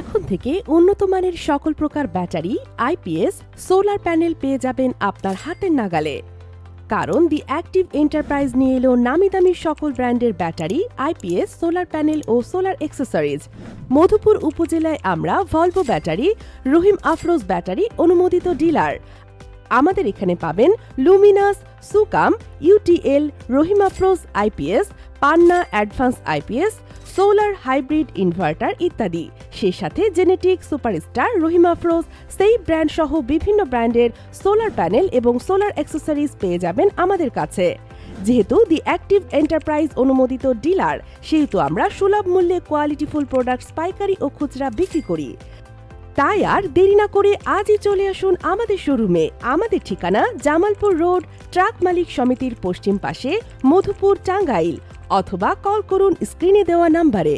এখন থেকে উন্নত মানের সকল প্রকার ব্যাটারি আইপিএস সোলার প্যানেল পেয়ে যাবেন আপনার হাতের নাগালে। কারণ দি অ্যাক্টিভ এন্টারপ্রাইজ নিয়ে এলো নামি দামি সকল ব্র্যান্ডের ব্যাটারি আইপিএস সোলার প্যানেল ও সোলার অ্যাক্সেসরিজ মধুপুর উপজেলায় আমরা Volvo battery, Rahim Afroz battery অনুমোদিত ডিলার। আমাদের এখানে পাবেন Luminous Sukam UTL Rahim Afroz IPS Panna advance IPS solar hybrid inverter ইত্যাদি। সেই সাথে জেনেটিক সুপারস্টার রহিম আফরোজ সেই ব্র্যান্ড সহ বিভিন্ন ব্র্যান্ডের সোলার প্যানেল এবং সোলার অ্যাক্সেসরিজ পেয়ে যাবেন আমাদের কাছে। যেহেতু দি অ্যাক্টিভ এন্টারপ্রাইজ অনুমোদিত ডিলার, সেহেতু আমরা সুলভ মূল্যে কোয়ালিটিফুল প্রোডাক্টস পাইকারি ও খুচরা বিক্রি করি। তাই আর দেরি না করে আজই চলে আসুন আমাদের শোরুমে। আমাদের ঠিকানা জামালপুর রোড, ট্রাক মালিক সমিতির পশ্চিম পাশে মধুপুর টাঙ্গাইল। অথবা কল করুন স্ক্রিনে দেওয়া নাম্বারে